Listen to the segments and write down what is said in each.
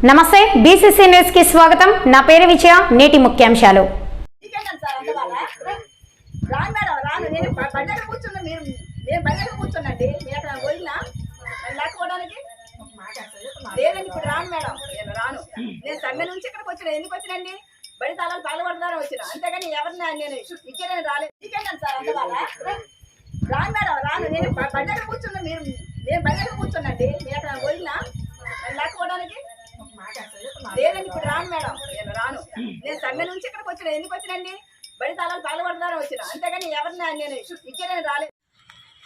నమస్తే బీసీసీ న్యూస్కి స్వాగతం. నా పేరు విజయ నేటి ముఖ్యాంశాలు. సార్ రాను నేను నేను అక్కడ లేదండి ఇప్పుడు రాను మేడం నేను రాను నేను సమ్మె నుంచి ఇక్కడికి వచ్చిన ఎందుకు వచ్చినండి బడి తాళాలు పగలగొడతారని వచ్చిన అంతేగాని ఎవరిని నేను ఇచ్చేదని రాలేదు మీకేంటండి సార్ అందువల్ల రాను మేడం రాను నేను బ- బండి కూర్చున్నా మీరు నేను బండి దగ్గర నేను అక్కడ పోయినా నన్ను లాక్కోవడానికి లేదండి ఇప్పుడు రాను మేడం నేను సమ్మె నుంచి ఇక్కడికి వచ్చిన. ఎందుకు వచ్చినండి? బడి తాళాలు పగలబడతారని వచ్చిన. అంతేగాని ఎవరిని నేను? ఇచ్చేదని రాలేదు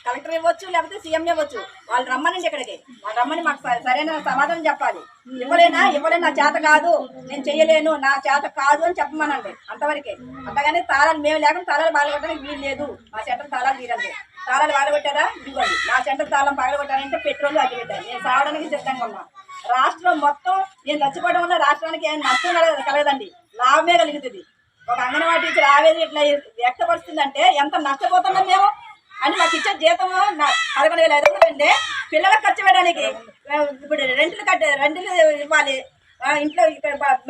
కలెక్టర్ ఇవ్వచ్చు లేకపోతే సీఎం ఇవ్వచ్చు. వాళ్ళు రమ్మనండి ఇక్కడికి. వాళ్ళు రమ్మని మాకు సరైన సమాధానం చెప్పాలి. ఇవ్వలేనా? ఇవ్వలేను. నా చేత కాదు. నేను చేయలేను నా చేత కాదు అని చెప్పమనండి అంతవరకే. అంతగానే తాళాలు మేము లేకుండా తాళాలు బాగలగొట్టడానికి వీలు లేదు. మా సెంటర్ తాళాలు తీరండి తాళాలు బాగలగొట్టారా ఇవ్వండి నా సెంటర్ తాళం బాగలగొట్టారంటే పెట్రోల్ అగ్గి పెట్టారు. నేను సావడానికి సిద్ధంగా ఉన్నా. రాష్ట్రం మొత్తం నేను చచ్చిపోవడం వల్ల రాష్ట్రానికి ఏం నష్టం కలగదండి. లాభమే కలుగుతుంది. ఒక అంగన్వాడీ టీచర్ ఆవేదన ఇట్లా వ్యక్తపరుస్తుందంటే ఎంత నష్టపోతున్నాం మేము? అని మాకు ఇచ్చే జీతం పదకొండు వేల ఐదు వందలు అంటే పిల్లలకు ఖర్చు పెట్టడానికి ఇప్పుడు రెంట్లు కట్టే రెంట్లు ఇవ్వాలి. ఇంట్లో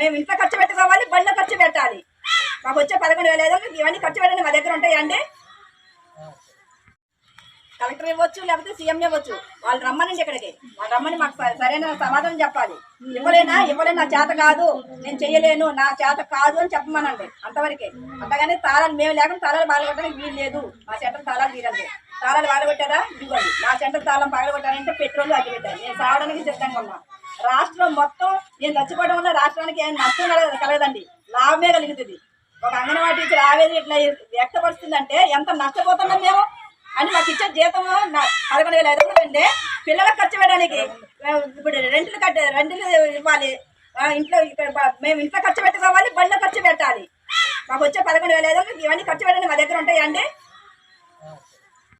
మేము ఇంట్లో ఖర్చు పెట్టుకోవాలి బండ్లో ఖర్చు పెట్టాలి. మాకు వచ్చే పదకొండు వేల ఐదు వందలు ఇవన్నీ ఖర్చు పెట్టండి మా దగ్గర ఉంటాయండి. కలెక్టర్ ఇవ్వచ్చు లేకపోతే సీఎం ఇవ్వచ్చు. వాళ్ళు రమ్మనండి ఇక్కడికి. వాళ్ళు రమ్మని మాకు సరైన సమాధానం చెప్పాలి. ఇవ్వలేనా? ఇవ్వలేను? నా చేత కాదు. నేను చేయలేను. నా చేత కాదు అని చెప్పమనండి అంతవరకే. అంతగానే తాళాలు మేము లేకుండా తాళాలు బాగలగొట్టడానికి వీలు లేదు. మా సెంటర్ తాళాలు తీరండి. తాళాలు బాగలగొట్టారా ఇవ్వండి నా సెంటర్ తాళం బాగలగొట్టారంటే పెట్రోల్ అగ్గి పెట్టారు నేను సావడానికి సిద్ధంగా ఉన్నా. రాష్ట్రం మొత్తం నేను చచ్చిపోవడం వల్ల రాష్ట్రానికి ఏం నష్టం కలగదండి. లాభమే కలుగుతుంది. ఒక అంగన్వాడీ టీచర్ ఆవేదన ఇట్లా వ్యక్తపరుస్తుందంటే ఎంత నష్టపోతున్నాం మేము? అని మాకు ఇచ్చే జీతము పదకొండు వేల ఐదు వందలు అండి పిల్లలకు ఖర్చు పెట్టడానికి ఇప్పుడు రెంట్లు కట్టే రెంట్లు ఇవ్వాలి. ఇంట్లో మేము ఇంట్లో ఖర్చు పెట్టుకోవాలి బండ్లో ఖర్చు పెట్టాలి. మాకు వచ్చే పదకొండు వేల ఐదు వందలు ఇవన్నీ ఖర్చు పెట్టండి మా దగ్గర ఉంటాయండి.